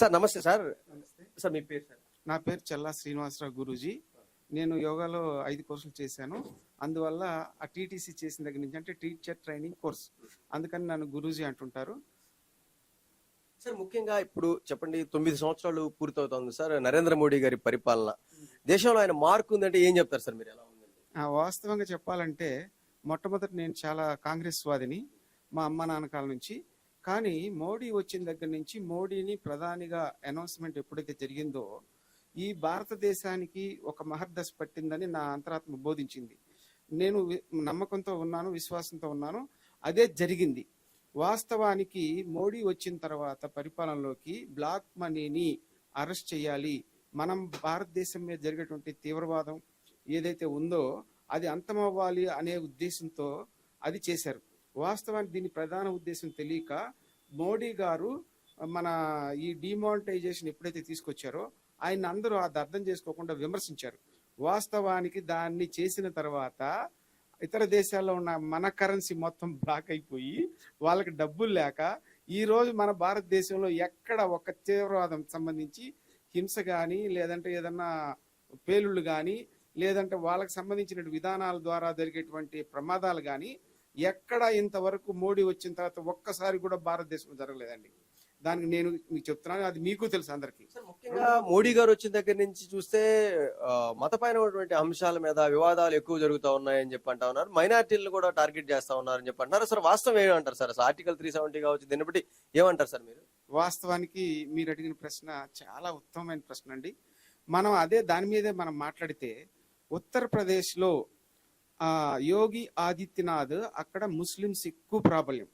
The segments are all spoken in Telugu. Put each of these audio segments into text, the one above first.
సార్ నమస్తే సార్. సార్ మీ పేరు సార్? నా పేరు చల్లా శ్రీనివాసరావు గురూజీ. నేను యోగాలో ఐదు కోర్సులు చేశాను. అందువల్ల ఆ టీటీసీ చేసిన దగ్గర నుంచి అంటే టీచర్ ట్రైనింగ్ కోర్స్ అందుకని నన్ను గురూజీ అంటుంటారు. సార్ ముఖ్యంగా ఇప్పుడు చెప్పండి తొమ్మిది సంవత్సరాలు పూర్తవుతోంది సార్ నరేంద్ర మోడీ గారి పరిపాలన. దేశంలో ఆయన మార్కు ఉందంటే ఏం చెప్తారు సార్ మీరు ఎలా ఉందండి వాస్తవంగా చెప్పాలంటే మొట్టమొదటి నేను చాలా కాంగ్రెస్ వాదిని మా అమ్మ నాన్నకాల నుంచి. కానీ మోడీ వచ్చిన దగ్గర నుంచి మోడీని ప్రధానిగా అనౌన్స్మెంట్ ఎప్పుడైతే జరిగిందో ఈ భారతదేశానికి ఒక మహర్దశ పట్టిందని నా అంతరాత్మ బోధించింది. నేను నమ్మకంతో ఉన్నాను విశ్వాసంతో ఉన్నాను అదే జరిగింది. వాస్తవానికి మోడీ వచ్చిన తర్వాత పరిపాలనలోకి బ్లాక్ మనీని అరెస్ట్ చేయాలి. మనం భారతదేశం మీద జరిగేటువంటి తీవ్రవాదం ఏదైతే ఉందో అది అంతమవ్వాలి అనే ఉద్దేశంతో అది చేశారు. వాస్తవానికి దీని ప్రధాన ఉద్దేశం తెలియక మోడీ గారు మన ఈ డిమానిటైజేషన్ ఎప్పుడైతే తీసుకొచ్చారో ఆయన అందరూ అది అర్థం చేసుకోకుండా విమర్శించారు. వాస్తవానికి దాన్ని చేసిన తర్వాత ఇతర దేశాల్లో ఉన్న మన కరెన్సీ మొత్తం బ్లాక్ అయిపోయి వాళ్ళకి డబ్బులు లేక ఈరోజు మన భారతదేశంలో ఎక్కడ ఒక తీవ్రవాదం సంబంధించి హింస కానీ లేదంటే ఏదన్నా పేలుళ్ళు కానీ లేదంటే వాళ్ళకి సంబంధించిన విధానాల ద్వారా జరిగేటువంటి ప్రమాదాలు కానీ ఎక్కడ ఇంతవరకు మోడీ వచ్చిన తర్వాత ఒక్కసారి కూడా భారతదేశంలో జరగలేదండి. దానికి నేను మీకు చెప్తున్నాను అది మీకు తెలుసు అందరికీ. ముఖ్యంగా మోడీ గారు వచ్చిన దగ్గర నుంచి చూస్తే మతపరమైనటువంటి అంశాల మీద వివాదాలు ఎక్కువ జరుగుతూ ఉన్నాయని చెప్పి అంటా ఉన్నారు. మైనార్టీలను కూడా టార్గెట్ చేస్తా ఉన్నారని చెప్పి అంటున్నారు. సార్ వాస్తవం ఏమంటారు సార్? ఆర్టికల్ త్రీ సెవెంటీ కావచ్చు దీన్ని బట్టి ఏమంటారు సార్ మీరు? వాస్తవానికి మీరు అడిగిన ప్రశ్న చాలా ఉత్తమమైన ప్రశ్న అండి. మనం అదే దాని మీదే మనం మాట్లాడితే ఉత్తరప్రదేశ్లో యోగి ఆదిత్యనాథ్ అక్కడ ముస్లిమ్స్ ఎక్కువ ప్రాబల్యం.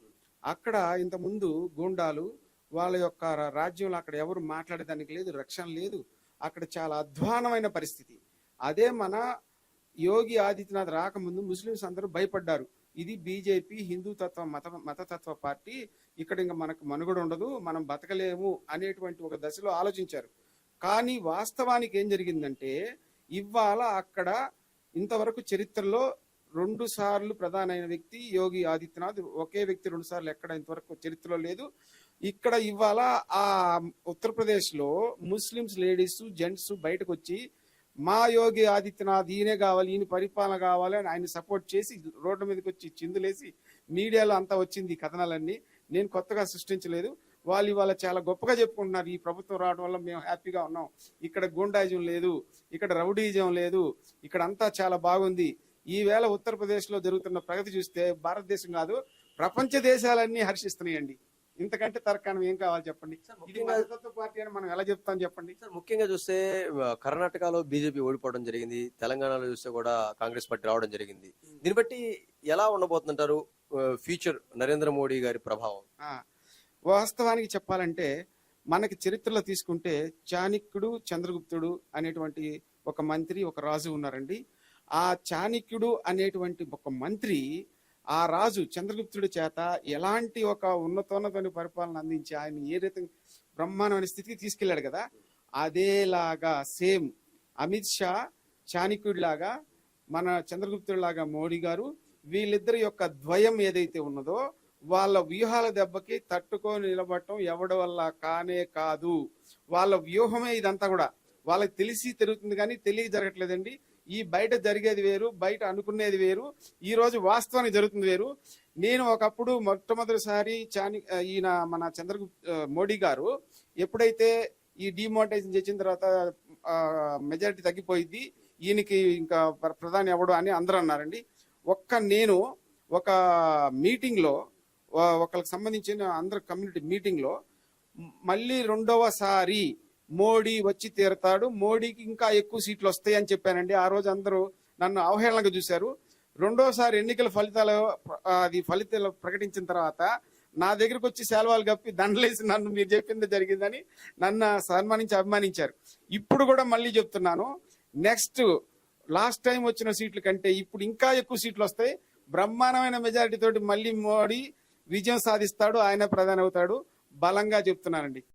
అక్కడ ఇంతకుముందు గూండాలు వాళ్ళ యొక్క రాజ్యంలో అక్కడ ఎవరు మాట్లాడేదానికి లేదు రక్షణ లేదు. అక్కడ చాలా అధ్వానమైన పరిస్థితి. అదే మన యోగి ఆదిత్యనాథ్ రాకముందు ముస్లిమ్స్ అందరూ భయపడ్డారు. ఇది బీజేపీ హిందూ తత్వ మత మతతత్వ పార్టీ ఇక్కడ ఇంకా మనకు మనుగడ ఉండదు మనం బతకలేము అనేటువంటి ఒక దశలో ఆలోచించారు. కానీ వాస్తవానికి ఏం జరిగిందంటే ఇవాళ అక్కడ ఇంతవరకు చరిత్రలో రెండు సార్లు ప్రధానమైన వ్యక్తి యోగి ఆదిత్యనాథ్. ఒకే వ్యక్తి రెండు సార్లు ఎక్కడ ఇంతవరకు చరిత్రలో లేదు. ఇక్కడ ఇవాళ ఆ ఉత్తరప్రదేశ్లో ముస్లిమ్స్ లేడీస్ జెంట్స్ బయటకు వచ్చి మా యోగి ఆదిత్యనాథ్ ఈయనే కావాలి ఈయన పరిపాలన కావాలి అని ఆయన సపోర్ట్ చేసి రోడ్డు మీదకి వచ్చి చిందులేసి మీడియాలో అంతా వచ్చింది ఈ కథనాలన్నీ. నేను కొత్తగా సృష్టించలేదు. వాళ్ళు ఇవాళ చాలా గొప్పగా చెప్పుకుంటున్నారు. ఈ ప్రభుత్వం రావడం వల్ల మేము హ్యాపీగా ఉన్నాం. ఇక్కడ గూండాయిజం లేదు ఇక్కడ రౌడీజం లేదు ఇక్కడ అంతా చాలా బాగుంది. ఈ వేళ ఉత్తరప్రదేశ్లో జరుగుతున్న ప్రగతి చూస్తే భారతదేశం కాదు ప్రపంచ దేశాలన్నీ హర్షిస్తున్నాయండి. ఇంతకంటే తర్కాణం ఏం కావాలి చెప్పండి? ఇది పార్టీ అని మనం ఎలా చెప్తాం చెప్పండి? సార్ ముఖ్యంగా చూస్తే కర్ణాటకలో బీజేపీ ఓడిపోవడం జరిగింది. తెలంగాణలో చూస్తే కూడా కాంగ్రెస్ పార్టీ రావడం జరిగింది. దీన్ని బట్టి ఎలా ఉండబోతుంటారు ఫ్యూచర్ నరేంద్ర మోడీ గారి ప్రభావం? వాస్తవానికి చెప్పాలంటే మనకి చరిత్రలో తీసుకుంటే చాణక్యుడు చంద్రగుప్తుడు అనేటువంటి ఒక మంత్రి ఒక రాజు ఉన్నారండి. ఆ చాణిక్యుడు అనేటువంటి ఒక మంత్రి ఆ రాజు చంద్రగుప్తుడి చేత ఎలాంటి ఒక ఉన్నతోన్నతమైన పరిపాలన అందించి ఆయన ఏ రీతి బ్రహ్మాండమైన స్థితికి తీసుకెళ్ళాడు కదా? అదేలాగా సేమ్ అమిత్ షా చాణక్యుడి లాగా మన చంద్రగుప్తుడిలాగా మోడీ గారు వీళ్ళిద్దరి యొక్క ద్వయం ఏదైతే ఉన్నదో వాళ్ళ వ్యూహాల దెబ్బకి తట్టుకొని నిలబడటం ఎవడి వల్ల కానే కాదు. వాళ్ళ వ్యూహమే ఇదంతా కూడా. వాళ్ళకి తెలిసి తిరుగుతుంది కానీ తెలియ జరగట్లేదండి. ఈ బయట జరిగేది వేరు బయట అనుకునేది వేరు ఈ రోజు వాస్తవానికి జరుగుతుంది వేరు. నేను ఒకప్పుడు మొట్టమొదటిసారి చాని ఈయన మన చంద్రగుప్త మోడీ గారు ఎప్పుడైతే ఈ డిమోనిటైజేషన్ చేసిన తర్వాత మెజారిటీ తగ్గిపోయింది ఈయనకి ఇంకా ప్ర- ప్రధాని ఎవడు అని అందరూ అన్నారండి. ఒక్క నేను ఒక మీటింగ్లో ఒకరికి సంబంధించిన అందరు కమ్యూనిటీ మీటింగ్లో మళ్ళీ రెండవసారి మోడీ వచ్చి తీరతాడు. మోడీకి ఇంకా ఎక్కువ సీట్లు వస్తాయి అని చెప్పానండి. ఆ రోజు అందరూ నన్ను అవహేళనగా చూశారు. రెండోసారి ఎన్నికల ఫలితాలు అది ఫలితాలు ప్రకటించిన తర్వాత నా దగ్గరకు వచ్చి శాల్వాలు కప్పి దండలేసి నన్ను మీరు చెప్పింది జరిగిందని నన్ను సన్మానించి అభిమానించారు. ఇప్పుడు కూడా మళ్ళీ చెప్తున్నాను. నెక్స్ట్ లాస్ట్ టైం వచ్చిన సీట్ల కంటే ఇప్పుడు ఇంకా ఎక్కువ సీట్లు వస్తాయి. బ్రహ్మాండమైన మెజారిటీ తోటి మళ్ళీ మోడీ విజయం సాధిస్తాడు ఆయన ప్రధాని అవుతాడు బలంగా చెప్తున్నానండి.